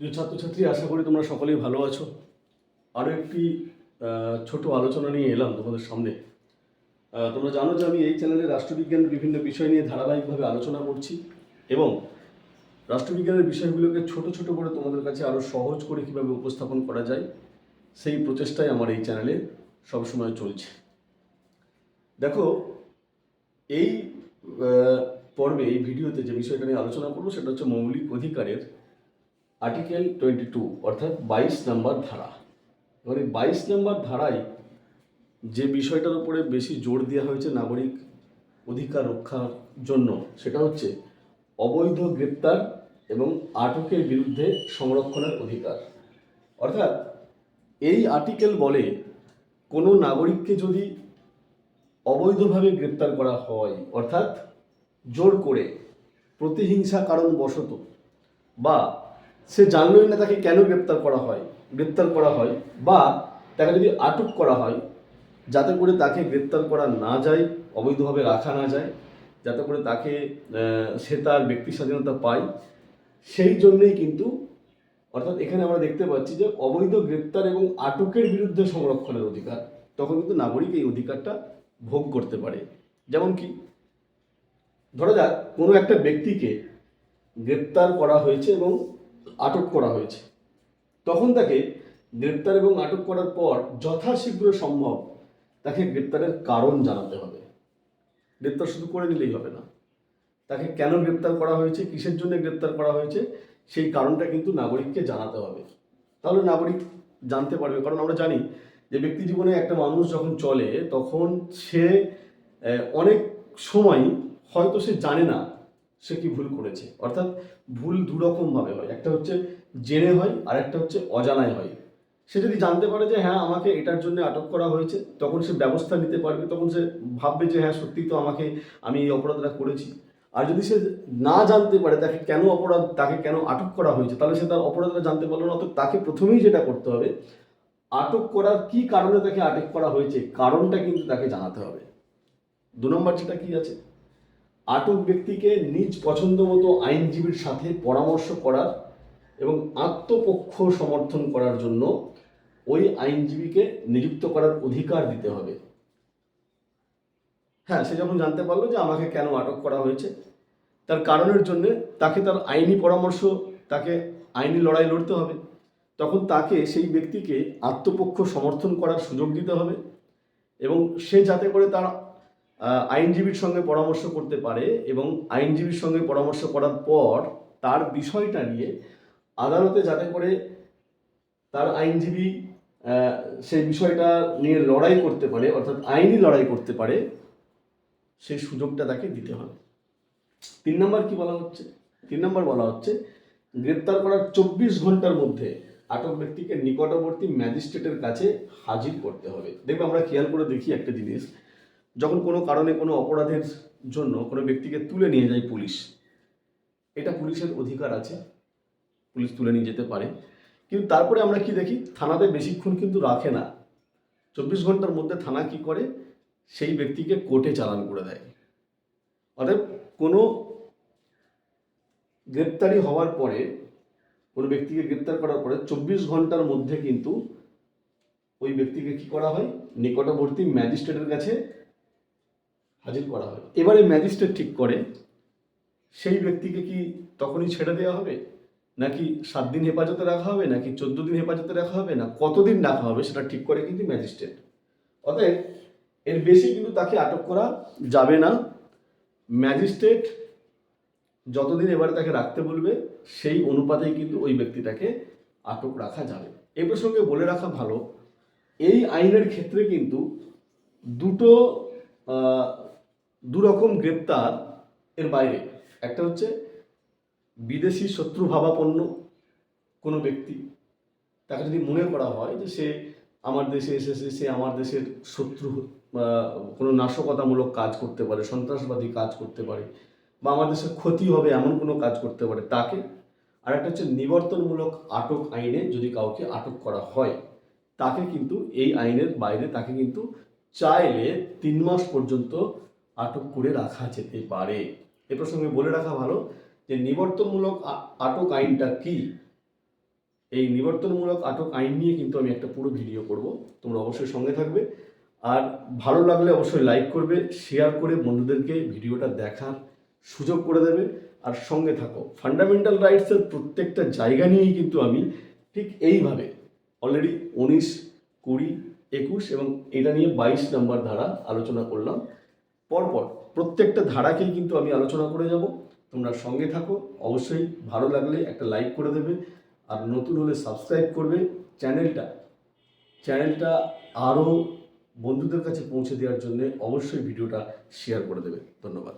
প্রিয় ছাত্রছাত্রী, আশা করি তোমরা সকলেই ভালো আছো। আরও একটি ছোট আলোচনা নিয়ে এলাম তোমাদের সামনে। তোমরা জানো যে আমি এই চ্যানেলে রাষ্ট্রবিজ্ঞানের বিভিন্ন বিষয় নিয়ে ধারাবাহিকভাবে আলোচনা করছি এবং রাষ্ট্রবিজ্ঞানের বিষয়গুলোকে ছোট ছোট করে তোমাদের কাছে আরও সহজ করে কীভাবে উপস্থাপন করা যায়, সেই প্রচেষ্টাই আমার এই চ্যানেলে সবসময় চলছে। দেখো, এই পর্বে, এই ভিডিওতে যে বিষয়টা নিয়ে আলোচনা করব, সেটা হচ্ছে মৌলিক অধিকারের আর্টিকেল টোয়েন্টি টু অর্থাৎ বাইশ নম্বর ধারা। এবার এই বাইশ নম্বর ধারায় যে বিষয়টার উপরে বেশি জোর দেওয়া হয়েছে নাগরিক অধিকার রক্ষার জন্য, সেটা হচ্ছে অবৈধ গ্রেপ্তার এবং আটকের বিরুদ্ধে সংরক্ষণের অধিকার। অর্থাৎ এই আর্টিকেল বলে কোনো নাগরিককে যদি অবৈধভাবে গ্রেপ্তার করা হয়, অর্থাৎ জোর করে প্রতিহিংসা কারণ বশত বা সে জানলই না তাকে কেন গ্রেপ্তার করা হয়, গ্রেপ্তার করা হয় বা তাকে যদি আটক করা হয়, যাতে করে তাকে গ্রেপ্তার করা না যায়, অবৈধভাবে রাখা না যায়, যাতে করে তাকে সে তার ব্যক্তি স্বাধীনতা পায়, সেই জন্যেই কিন্তু, অর্থাৎ এখানে আমরা দেখতে পাচ্ছি যে অবৈধ গ্রেপ্তার এবং আটকের বিরুদ্ধে সংরক্ষণের অধিকার, তখন কিন্তু নাগরিক এই অধিকারটা ভোগ করতে পারে। যেমন কি, ধরা যাক কোনো একটা ব্যক্তিকে গ্রেপ্তার করা হয়েছে এবং আটক করা হয়েছে। তখন তাকে গ্রেপ্তার এবং আটক করার পর যথাশীঘ্র সম্ভব তাকে গ্রেপ্তারের কারণ জানাতে হবে। গ্রেপ্তার শুধু করে নিলেই হবে না। তাকে কেন গ্রেপ্তার করা হয়েছে, কিসের জন্য গ্রেপ্তার করা হয়েছে, সেই কারণটা কিন্তু নাগরিককে জানাতে হবে। তাহলে নাগরিক জানতে পারবে, কারণ আমরা জানি যে ব্যক্তি জীবনে একটা মানুষ যখন চলে, তখন সে অনেক সময় হয়তো সে জানে না সে কি ভুল করেছে? অর্থাৎ ভুল দুরকমভাবে হয়। একটা হচ্ছে জেনে হয় আর একটা হচ্ছে অজানায় হয়। সে যদি জানতে পারে যে হ্যাঁ আমাকে এটার জন্য আটক করা হয়েছে, তখন সে ব্যবস্থা নিতে পারবে। তখন সে ভাববে যে হ্যাঁ সত্যি তো আমাকে, আমি এই অপরাধটা করেছি। আর যদি সে না জানতে পারে তাকে কেন অপরাধ, তাকে কেন আটক করা হয়েছে, তাহলে সে তার অপরাধটা জানতে পারল না। তো তাকে প্রথমেই যেটা করতে হবে, আটক করার কি কারণে তাকে আটক করা হয়েছে, কারণটা কিন্তু তাকে জানাতে হবে। দু নম্বর যেটা কি আছে? আটক ব্যক্তিকে নিজ পছন্দ মতো আইনজীবীর সাথে পরামর্শ করার এবং আত্মপক্ষ সমর্থন করার জন্য ওই আইনজীবীকে নিযুক্ত করার অধিকার দিতে হবে। হ্যাঁ সে যখন জানতে পারল যে আমাকে কেন আটক করা হয়েছে, তার কারণের জন্য তাকে তার আইনি পরামর্শ, তাকে আইনি লড়াই লড়তে হবে। তখন তাকে সেই ব্যক্তিকে আত্মপক্ষ সমর্থন করার সুযোগ দিতে হবে এবং সে যাতে করে তার আইনজীবীর সঙ্গে পরামর্শ করতে পারে এবং আইনজীবীর সঙ্গে পরামর্শ করার পর তার বিষয়টা নিয়ে আদালতে যাতে করে তার আইনজীবী সেই বিষয়টা নিয়ে লড়াই করতে পারে, অর্থাৎ আইনি লড়াই করতে পারে সেই সুযোগটা তাকে দিতে হবে। তিন নম্বর কি বলা হচ্ছে? তিন নম্বর বলা হচ্ছে, গ্রেপ্তার করার চব্বিশ ঘণ্টার মধ্যে আটক ব্যক্তিকে নিকটবর্তী ম্যাজিস্ট্রেটের কাছে হাজির করতে হবে। দেখবে আমরা খেয়াল করে দেখি একটা জিনিস যখন কোনো কারণে কোনো অপরাধের জন্য কোনো ব্যক্তিকে তুলে নিয়ে যায় পুলিশ, এটা পুলিশের অধিকার আছে, পুলিশ তুলে নিয়ে যেতে পারে। কিন্তু তারপরে আমরা কি দেখি? থানাতে বেশিক্ষণ কিন্তু রাখে না। চব্বিশ ঘণ্টার মধ্যে থানা কি করে? সেই ব্যক্তিকে কোর্টে চালান করে দেয়। অতএব কোনো গ্রেপ্তারি হওয়ার পরে, কোনো ব্যক্তিকে গ্রেপ্তার করার পরে চব্বিশ ঘণ্টার মধ্যে কিন্তু ওই ব্যক্তিকে কি করা হয়? নিকটবর্তী ম্যাজিস্ট্রেটের কাছে হাজির করা হয়। এবারে ম্যাজিস্ট্রেট ঠিক করে, সেই ব্যক্তিকে কি তখনই ছেড়ে দেওয়া হবে? নাকি সাত দিন হেফাজতে রাখা হবে? নাকি চোদ্দ দিন হেফাজতে রাখা হবে? না কতদিন রাখা হবে সেটা ঠিক করে কিন্তু ম্যাজিস্ট্রেট অতএব এর বেশি কিন্তু তাকে আটক করা যাবে না। ম্যাজিস্ট্রেট যতদিন এবারে তাকে রাখতে বলবে, সেই অনুপাতেই কিন্তু ওই ব্যক্তিটাকে আটক রাখা যাবে। এই প্রসঙ্গে বলে রাখা ভালো, এই আইনের ক্ষেত্রে কিন্তু দুটো দুরকম গ্রেপ্তার এর বাইরে। একটা হচ্ছে বিদেশি শত্রু ভাবাপন্ন কোনো ব্যক্তি, তাকে যদি মনে করা হয় যে সে আমার দেশে এসেছে, সে আমার দেশের শত্রু কোনো নাশকতামূলক কাজ করতে পারে, সন্ত্রাসবাদী কাজ করতে পারে, বা আমার দেশের ক্ষতি হবে এমন কোনো কাজ করতে পারে, তাকে আর একটা হচ্ছে নিবর্তনমূলক আটক আইনে যদি কাউকে আটক করা হয়, তাকে কিন্তু এই আইনের বাইরে তাকে কিন্তু চাইলে তিন মাস পর্যন্ত আটক করে রাখা যেতে পারে। এ প্রসঙ্গে বলে রাখা ভালো যে, নিবর্তনমূলক আটক আইনটা কি? এই নিবর্তনমূলক আটক আইন নিয়ে কিন্তু আমি একটা পুরো ভিডিও করব। তোমরা অবশ্যই সঙ্গে থাকবে। আর ভালো লাগলে অবশ্যই লাইক করবে, শেয়ার করে বন্ধুদেরকে ভিডিওটা দেখার সুযোগ করে দেবে। আর সঙ্গে থাকো। ফান্ডামেন্টাল রাইটসের প্রত্যেকটা জায়গা নিয়েই কিন্তু আমি ঠিক এইভাবে অলরেডি উনিশ, কুড়ি, একুশ এবং এটা নিয়ে বাইশ নাম্বার ধারা আলোচনা করলাম। পরপর প্রত্যেকটা ধারাকেই কিন্তু আমি আলোচনা করে যাব। তোমরা সঙ্গে থাকো। অবশ্যই ভালো লাগলে একটা লাইক করে দেবে। আর নতুন হলে সাবস্ক্রাইব করবে। চ্যানেলটা চ্যানেলটা আরও বন্ধুদের কাছে পৌঁছে দেওয়ার জন্য অবশ্যই ভিডিওটা শেয়ার করে দেবে। ধন্যবাদ।